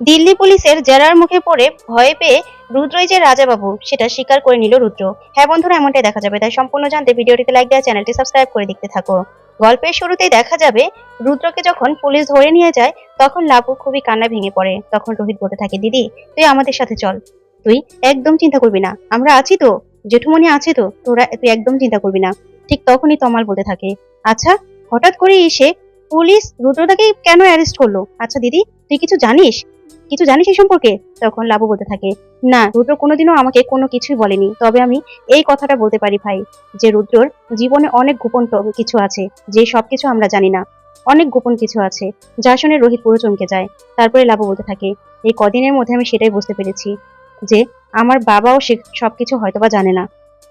দিল্লি পুলিশের জেরার মুখে পড়ে ভয় পেয়ে রুদ্রই যে রাজাবাবু, সেটা স্বীকার করে নিল রুদ্র। হ্যাঁ বন্ধুরা, এমনটাই দেখা যাবে। তাই সম্পূর্ণ জানতে ভিডিওটিতে লাইক দেওয়া চ্যানেলটি সাবস্ক্রাইব করে দেখতে থাকো। গল্পের শুরুতেই দেখা যাবে, রুদ্রকে যখন পুলিশ ধরে নিয়ে যায়, তখন লাবু খুবই কান্না ভেঙে পড়ে। তখন রোহিত বলতে থাকে, দিদি, তুই আমাদের সাথে চল। তুই একদম চিন্তা করবি না। আমরা আছি তো। জেঠুমনি আছে তো। তোরা, তুই একদম চিন্তা করবি না। ঠিক তখনই তমাল বলতে থাকে আচ্ছা হঠাৎ করে এসে পুলিশ রুদ্রদাকে কেন অ্যারেস্ট করল? আচ্ছা দিদি, তুই কিছু জানিস? কিছু জানিস এই সম্পর্কে? তখন লাবু বলতে থাকে, না, রুদ্র কোনোদিনও আমাকে কোনো কিছুই বলেনি। তবে আমি এই কথাটা বলতে পারি ভাই, যে রুদ্রর জীবনে অনেক গোপন কিছু আছে, যে সবকিছু আমরা জানি না। অনেক গোপন কিছু আছে যা শুনে রোহিত পুরো চমকে যায়। তারপরে লাবু বলতে থাকে, এই কদিনের মধ্যে আমি সেটাই বুঝতে পেরেছি, যে আমার বাবাও সে সবকিছু হয়তোবা জানে না।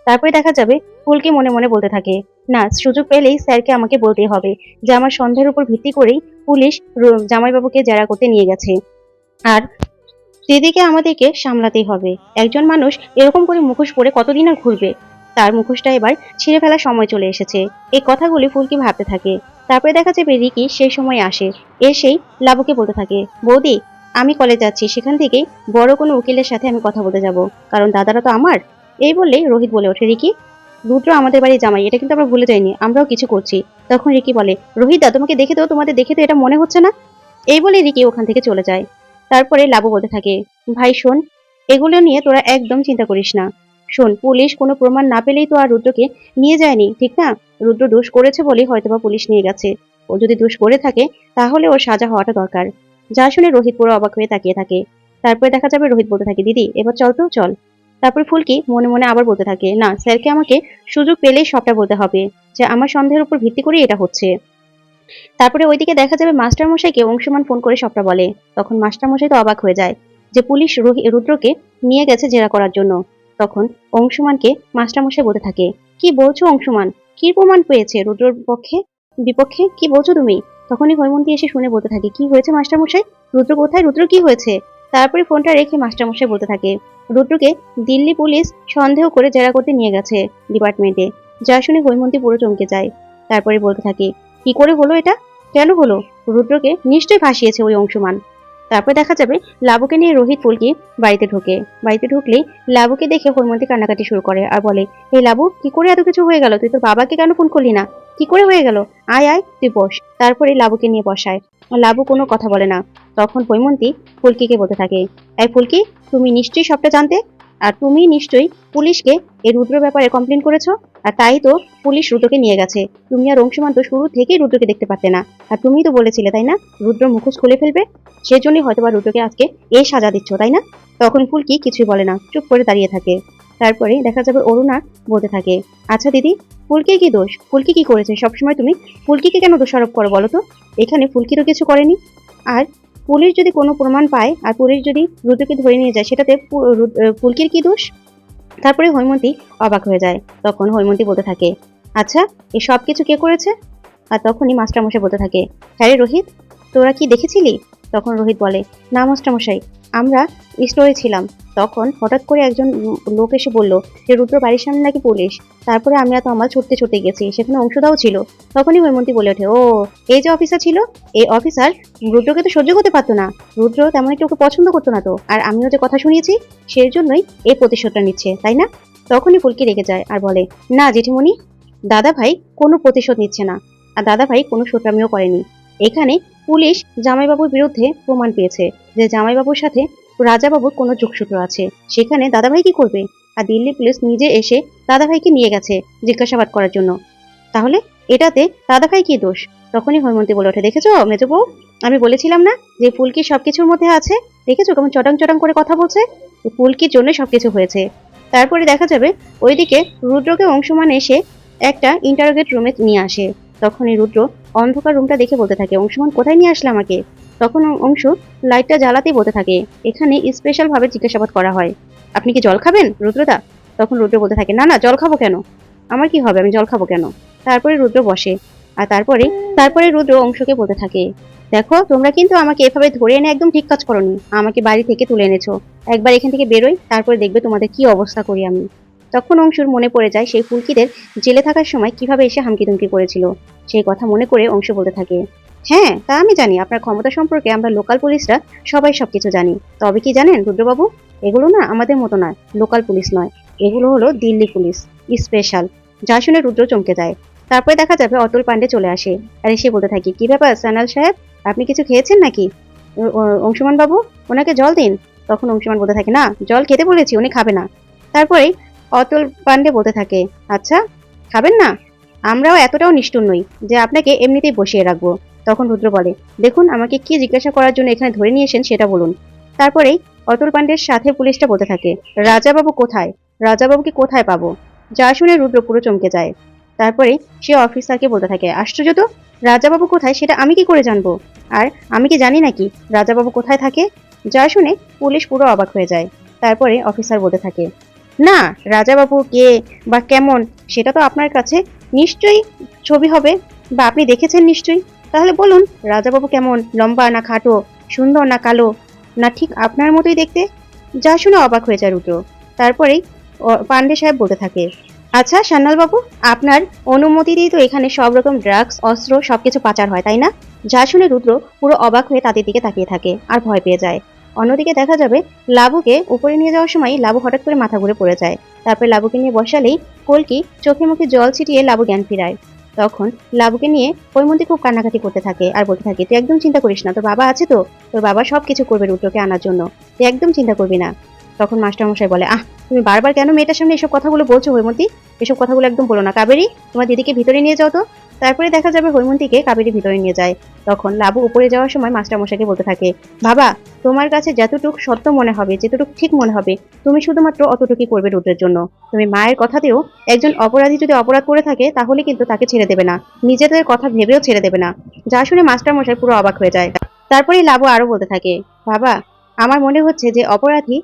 তারপরে দেখা যাবে, ফুলকে মনে মনে বলতে থাকে, না, সুযোগ পেলেই স্যারকে আমাকে বলতেই হবে, যে আমার সন্দেহের উপর ভিত্তি করেই পুলিশ জামাইবাবুকে জেরা করতে নিয়ে গেছে। আর দিদিকে আমাদেরকে সামলাতেই হবে। একজন মানুষ এরকম করে মুখোশ পরে কতদিন আর ঘুরবে? তার মুখোশটা এবার ছিঁড়ে ফেলার সময় চলে এসেছে। এই কথাগুলি ফুলকি ভাবতে থাকে। তারপরে দেখা যাবে রিকি সেই সময় আসে। এসেই লাবুকে বলতে থাকে, বৌদি, আমি কলেজ যাচ্ছি। সেখান থেকে বড় কোনো উকিলের সাথে আমি কথা বলতে যাব। কারণ দাদারা তো আমার। এই বললেই রোহিত বলে ওঠে, রিকি, রুদ্র আমাদের বাড়ি জামাই। এটা কিন্তু আমরা ভুলে যাইনি। আমরাও কিছু করছি। তখন রিকি বলে, রোহিত দা, তোমাকে দেখে তো, তোমাদের দেখে তো এটা মনে হচ্ছে না? এই বলে রিকি ওখান থেকে চলে যায়। তারপরে লাবু বলতে থাকে, ভাই, শোন, এগুলো নিয়ে তোরা একদম চিন্তা করিস না। শোন, পুলিশ কোনো প্রমাণ না পেলেই তো আর রুদ্রকে নিয়ে যায়নি, ঠিক না? রুদ্র দোষ করেছে বলেই হয়তোবা পুলিশ নিয়ে গেছে। ও যদি দোষ করে থাকে, তাহলে ওর সাজা হওয়াটা দরকার। যা শুনে রোহিত পুরো অবাক হয়ে তাকিয়ে থাকে। তারপরে দেখা যাবে রোহিত বলতে থাকে, দিদি, এবার চল তো, চল। তারপরে ফুলকি মনে মনে আবার বলতে থাকে, না, স্যারকে আমাকে সুযোগ পেলেই সবটা বলতে হবে। যে আমার সন্দেহের উপর ভিত্তি করে এটা হচ্ছে। তারপরে ওইদিকে দেখা যাবে মাস্টার মশাইকে অংশমান ফোন করে সবটা বলে। তখন মাস্টার মশাই তো অবাক হয়ে যায় যে পুলিশ রোহি- রুদ্রকে নিয়ে গেছে জেরা করার জন্য। তখন অংশুমানকে মাস্টার মশাই বলতে থাকে, কি বলছো অংশুমান? কি প্রমাণ পেয়েছে রুদ্রর পক্ষে? বিপক্ষে? কি বলছো তুমি? তখনই হৈমন্তী এসে শুনে বলতে থাকে, কি হয়েছে মাস্টার মশাই রুদ্র কোথায়? রুদ্র কি হয়েছে? তারপরে ফোনটা রেখে মাস্টার মশাই বলতে থাকে, রুদ্রকে দিল্লি পুলিশ সন্দেহ করে জেরা করতে নিয়ে গেছে ডিপার্টমেন্টে। যা শুনে হৈমন্তী পুরো চমকে যায়। তারপরে বলতে থাকে কি করে হলো এটা? কেন হলো? রুদ্রকে নিশ্চয়ই ফাঁসিয়েছে ওই অংশমান। তারপর দেখা যাবে লাবুকে নিয়ে রোহিত ফুলকি বাড়িতে ঢোকে। বাড়িতে ঢুকলেই লাবুকে দেখে হৈমন্তী কান্নাকাটি শুরু করে আর বলে, এই লাবু, কি করে এত কিছু হয়ে গেল? তুই তোর বাবাকে কেন ফোন করলি না? কি করে হয়ে গেল? আয় আয়, তুই বস। তারপরে লাবুকে নিয়ে বসায়। লাবু কোনো কথা বলে না। তখন হৈমন্তী ফুলকিকে বলতে থাকে, এই ফুলকি, তুমি নিশ্চয়ই সবটা জানতে? আর তুমি নিশ্চয়ই পুলিশকে এই রুদ্র ব্যাপারে কমপ্লেন করেছ? আর তাই তো পুলিশ রুদ্রকে নিয়ে গেছে। তুমি আর অংশুমান তো শুরু থেকেই রুদ্রকে দেখতে পারতে না। আর তুমিই তো বলেছিলে, তাই না? রুদ্র মুখোশ খুলে ফেলবে। সেজন্যই হয়তো বা রুদ্রকে আজকে এই সাজা দিচ্ছ, তাই না? তখন ফুলকি কিছুই বলে না, চুপ করে দাঁড়িয়ে থাকে। তারপরে দেখা যাবে অরুণা বলতে থাকে আচ্ছা দিদি ফুলকি কি দোষ? ফুলকি কি করেছে? সবসময় তুমি ফুলকিকে কেন দোষারোপ করো বলো তো? এখানে ফুলকি তো কিছু করেনি। আর পুলিশ যদি কোনো প্রমাণ পায় আর পুলিশ যদি রুদ্রকে ধরে নিয়ে যায়, সেটাতে পুলকির কি দোষ? তারপরে হৈমন্তী অবাক হয়ে যায়। তখন হৈমন্তী বলতে থাকে আচ্ছা এ সব কিছু কে করেছে? আর তখনই মাস্টারমশাই বলতে থাকে হ্যাঁ রোহিত, তোরা কি দেখেছিলি? তখন রোহিত বলে, না মাস্টারমশাই আমরা স্টোরে ছিলাম। তখন হঠাৎ করে একজন লোক এসে বলল যে রুদ্র, বাড়ির সামনে নাকি পুলিশ? তারপরে আমি আর আমার ছুটতে ছুটতে গেছি, সেখানে অংশদাও ছিল। তখনই হৈমন্তী বলে ওঠে, ও, এই যে অফিসার ছিল, এই অফিসার রুদ্রকে তো সহ্য করতে পারতো না। রুদ্র তেমন একটু ওকে পছন্দ করতো না তো, আর আমিও যে কথা শুনিয়েছি, সেই জন্যই এই প্রতিশোধটা নিচ্ছে, তাই না? তখনই ফুলকি রেগে যায় আর বলে, না জেঠিমণি দাদা ভাই কোনো প্রতিশোধ নিচ্ছে না, আর দাদা ভাই কোনো শোটামিও করেনি। এখানে পুলিশ জামাইবাবুর বিরুদ্ধে প্রমাণ পেয়েছে যে জামাইবাবুর সাথে রাজাবাবুর কোনো যোগসূত্র আছে। সেখানে দাদাভাই কি করবে? আর দিল্লি পুলিশ নিজে এসে দাদাভাইকে নিয়ে গেছে জিজ্ঞাসাবাদ করার জন্য। তাহলে এটাতে দাদাভাই কি দোষ? তখনই হৈমন্তী বলে ওঠে, দেখেছ মেজো বউ আমি বলেছিলাম না যে ফুলকি সবকিছুর মধ্যে আছে? দেখেছ কেমন চটাং চটাং করে কথা বলছে? ফুলকির জন্য সবকিছু হয়েছে? তারপরে দেখা যাবে ওইদিকে রুদ্রকে অংশমান এসে একটা ইন্টারোগেট রুমে নিয়ে আসে। তখনই রুদ্র অন্ধকার রুমটা দেখে বলতে থাকে, অংশমান, কোথায় নিয়ে আসলে আমাকে? তখন অংশ লাইটটা জ্বালাতেই বলতে থাকে, এখানে স্পেশাল ভাবে জিজ্ঞাসাবাদ করা হয়। আপনি কি জল খাবেন, রুদ্রদা? তখন রুদ্র বলতে থাকে, না না, জল খাব কেন? আমার কি হবে, আমি জল খাব কেন? তারপরে রুদ্র বসে, আর তারপরে তারপরে রুদ্র অংশকে বলতে থাকে, দেখো, তোমরা কিন্তু আমাকে এভাবে ধরে এনে একদম ঠিক কাজ করনি। আমাকে বাড়ি থেকে তুলে এনেছো। একবার এখান থেকে বেরোই, তারপরে দেখবে তোমাদের কি অবস্থা করি আমি। তখন অংশুর মনে পড়ে যায় সেই ফুলকিদের জেলে থাকার সময় কীভাবে এসে হামকিদুমকি করেছিল। সেই কথা মনে করে অংশ বলতে থাকে হ্যাঁ তা আমি জানি। আপনার ক্ষমতা সম্পর্কে আমরা লোকাল পুলিশরা সবাই সবকিছু জানি। তবে কি জানেন রুদ্রবাবু? এগুলো না আমাদের মতো নয় লোকাল পুলিশ নয়। এগুলো হলো দিল্লি পুলিশ স্পেশাল যা শুনে রুদ্র চমকে যায়। তারপরে দেখা যাবে অতুল পান্ডে চলে আসে। আর এসে বলতে থাকি, কি ব্যাপার সানাল সাহেব? আপনি কিছু খেয়েছেন নাকি? অংশুমান বাবু, ওনাকে জল দিন। তখন অংশুমান বলতে থাকে, না, জল খেতে বলেছি, উনি খাবে না। তারপরে অতুল পান্ডে বলতে থাকে আচ্ছা খাবেন না? আমরাও এতটাও নিষ্ঠুর নই যে আপনাকে এমনিতেই বসিয়ে রাখব। তখন রুদ্র বলে, দেখুন, আমাকে কি জিজ্ঞাসা করার জন্য এখানে ধরে নিয়ে এসেন সেটা বলুন। তারপরেই অতুল পান্ডের সাথে পুলিশটা বলতে থাকে, রাজাবাবু কোথায়? রাজাবাবুকে কোথায় পাবো? যা শুনে রুদ্র পুরো চমকে যায়। তারপরে সে অফিসারকে বলতে থাকে, আশ্চর্য তো, রাজাবাবু কোথায়? সেটা আমি কি করে জানব? আর আমি কি জানি নাকি রাজাবাবু কোথায় থাকে? যা শুনে পুলিশ পুরো অবাক হয়ে যায়। তারপরে অফিসার বলতে থাকে না, রাজাবাবু কে বা কেমন, সেটা তো আপনার কাছে নিশ্চয়ই ছবি হবে বা আপনি দেখেছেন নিশ্চয়ই। তাহলে বলুন, রাজাবাবু কেমন, লম্বা না খাটো, সুন্দর না কালো, না ঠিক আপনার মতোই দেখতে? যা শুনে অবাক হয়ে যায় রুদ্র। তারপরেই পান্ডে সাহেব বলতে থাকে আচ্ছা সান্যাল বাবু আপনার অনুমতিতেই তো এখানে সব রকম ড্রাগস, অস্ত্র, সবকিছু পাচার হয়, তাই না? যা শুনে রুদ্র পুরো অবাক হয়ে তাদের দিকে তাকিয়ে থাকে আর ভয় পেয়ে যায়। অন্যদিকে দেখা যাবে, লাবুকে উপরে নিয়ে যাওয়ার সময় লাবু হঠাৎ করে মাথা ঘুরে পড়ে যায়। তারপরে লাবুকে নিয়ে বসালেই কলকি চোখে মুখে জল ছিটিয়ে লাবু জ্ঞান ফিরায়। তখন লাবুকে নিয়ে কৈমন্তি খুব কান্নাকাটি করতে থাকে আর বলতে থাকে, তুই একদম চিন্তা করিস না, তোর বাবা আছে তো? তোর বাবা সব কিছু করবে রুদ্রকে আনার জন্য। তুই একদম চিন্তা করবি না। তখন মাস্টারমশাই বলে, আহ, তুমি বারবার কেন মেয়েটার সামনে এসব কথাগুলো বলছো হৈমন্তী এসব কথাগুলো একদম বলো না। কাবেরি, তোমার দিদিকে ভিতরে নিয়ে যাও তো। তারপরে দেখা যাবে হৈমন্তীকে কাবেরি ভিতরে নিয়ে যায়। তখন লাবু উপরে যাওয়ার সময় মাস্টারমশাইকে বলতে থাকে, বাবা, তোমার কাছে যতটুকু সত্য মনে হবে, যতটুকু ঠিক মনে হবে, তুমি শুধুমাত্র অতটুকুই করবে রুদ্রের জন্য। তুমি মায়ের কথাতেও একজন অপরাধী যদি অপরাধ করে থাকে, তাহলে কিন্তু তাকে ছেড়ে দেবে না। নিজেদের কথা ভেবেও ছেড়ে দেবে না। যা শুনে মাস্টারমশাই পুরো অবাক হয়ে যায়। তারপরে লাবু আরও বলতে থাকে, বাবা, আমার মনে হচ্ছে যে অপরাধী,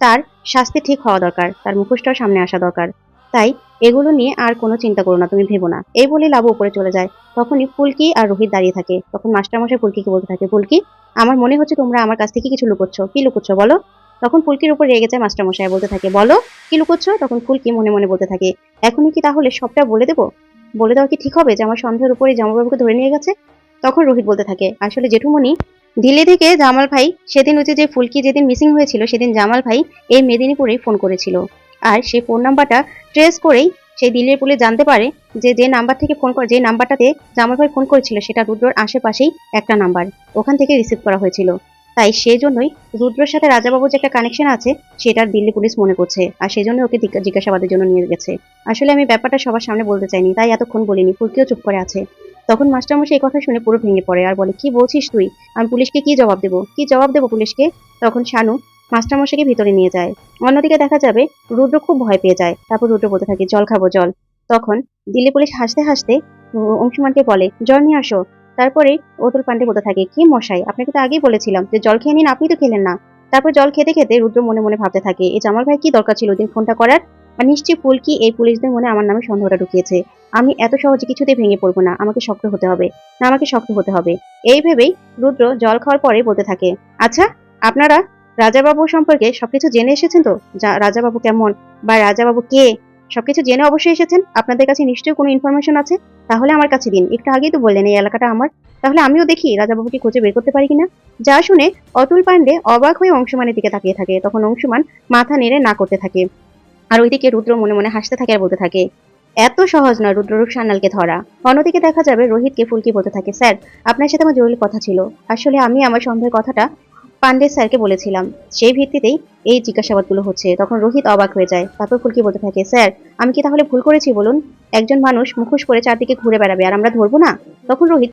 তার শাস্তি ঠিক হওয়া দরকার, তার মুখোশটাও সামনে আসা দরকার। তাই এগুলো নিয়ে আর কোনো চিন্তা করো না, তুমি ভেবো না। এই বলে লাবু উপরে চলে যায়। তখনই ফুলকি আর রোহিত দাঁড়িয়ে থাকে। তখন মাস্টারমশাই ফুলকিকে বলতে থাকে, ফুলকি, আমার মনে হচ্ছে তোমরা আমার কাছ থেকে কিছু লুকোচ্ছ। কি লুকোচ্ছ বলো? তখন ফুলকির উপর রেগে যায় মাস্টারমশাই বলতে থাকে, বলো, কি লুকোচ্ছ? তখন ফুলকি মনে মনে বলতে থাকে, এখনই কি তাহলে সবটা বলে দেবো? বলে দেওয়া কি ঠিক হবে যে আমার সন্দেহের উপরে জামাইবাবুকে ধরে নিয়ে গেছে? তখন রোহিত বলতে থাকে, আসলে জেঠুমণি, দিল্লি থেকে জামাল ভাই সেদিন হচ্ছে যে ফুলকি যেদিন মিসিং হয়েছিল, সেদিন জামাল ভাই এই মেদিনীপুরেই ফোন করেছিল। আর সেই ফোন নাম্বারটা ট্রেস করেই সেই দিল্লির পুলিশ জানতে পারে যে যে নাম্বার থেকে ফোন করে, যে নাম্বারটাতে জামাল ভাই ফোন করেছিল, সেটা রুদ্রর আশেপাশেই একটা নাম্বার ওখান থেকে রিসিভ করা হয়েছিল। তাই সেই জন্যই রুদ্রর সাথে রাজাবাবুর যে একটা কানেকশন আছে, সেটা দিল্লি পুলিশ মনে করছে, আর সেই জন্য ওকে জিজ্ঞা- জিজ্ঞাসাবাদের জন্য নিয়ে গেছে। আসলে আমি ব্যাপারটা সবার সামনে বলতে চাইনি, তাই এতক্ষণ বলিনি, ফুলকিও চুপ করে আছে। তখন মাস্টারমশাই এই কথা শুনে পুরো ভেঙে পড়ে, আর বলে, কি বলছিস তুই? আমি পুলিশকে কি জবাব দেবো? কি জবাব দেবো পুলিশকে? তখন শানু মাস্টারমশাইকে ভিতরে নিয়ে যায়। অন্যদিকে দেখা যাবে রুদ্র খুব ভয় পেয়ে যায়। তারপর রুদ্র বলতে থাকে, জল খাব, জল। তখন দিল্লি পুলিশ হাসতে হাসতে অংশুমানকে বলে, জল নিয়ে আসো। তারপরে অতুল পান্ডে বলতে থাকে, কি মশাই, আপনাকে তো আগেই বলেছিলাম যে জল খেয়ে নিন, আপনি তো খেলেন না। তারপর জল খেতে খেতে রুদ্র মনে মনে ভাবতে থাকে এই জামাল ভাই কি দরকার ছিল ওদিন ফোনটা করার? নিশ্চয়ই ফুলকি এই পুলিশদের মনে আমার নামে সন্দেহটা ঢুকিয়েছে। আমি এত সহজে কিছুতে ভেঙে পড়ব না, আমাকে শক্ত হতে হবে। না, আমাকে শক্ত হতে হবে। এই ভেবেই রুদ্র জল খাওয়ার পরে বলতে থাকে আচ্ছা আপনারা রাজাবাবু সম্পর্কে সবকিছু জেনে এসেছেন তো? যা- রাজাবাবু কেমন? বা রাজাবাবু কে? সবকিছু জেনে অবশ্যই এসেছেন। আপনাদের কাছে নিশ্চয়ই কোনো ইনফরমেশন আছে? তাহলে আমার কাছে দিন। একটু আগেই তো বললেন এই এলাকাটা আমার। তাহলে আমিও দেখি রাজাবাবুকে খুঁজে বের করতে পারি কিনা। যা শুনে অতুল পান্ডে অবাক হয়ে অংশমানের দিকে তাকিয়ে থাকে। তখন অংশমান মাথা নেড়ে না করতে থাকে। আর ওইদিকে রুদ্র মনে মনে হাসতে থাকে আর বলতে থাকে, এত সহজ নয় রুদ্ররূপ সান্যালকে ধরা। অন্যদিকে দেখা যাবে রোহিতকে ফুলকি বলতে থাকে, স্যার, আপনার সাথে আমার জরুরি কথা ছিল। আসলে আমি আমার সন্দেহের কথাটা পান্ডে স্যারকে বলেছিলাম, সেই ভিত্তিতেই এই জিজ্ঞাসাবাদগুলো হচ্ছে। তখন রোহিত অবাক হয়ে যায়। তারপর ফুলকি বলতে থাকে, স্যার, আমি কি তাহলে ভুল করেছি বলুন? একজন মানুষ মুখোশ করে চারদিকে ঘুরে বেড়াবে আর আমরা ধরবো না? তখন রোহিত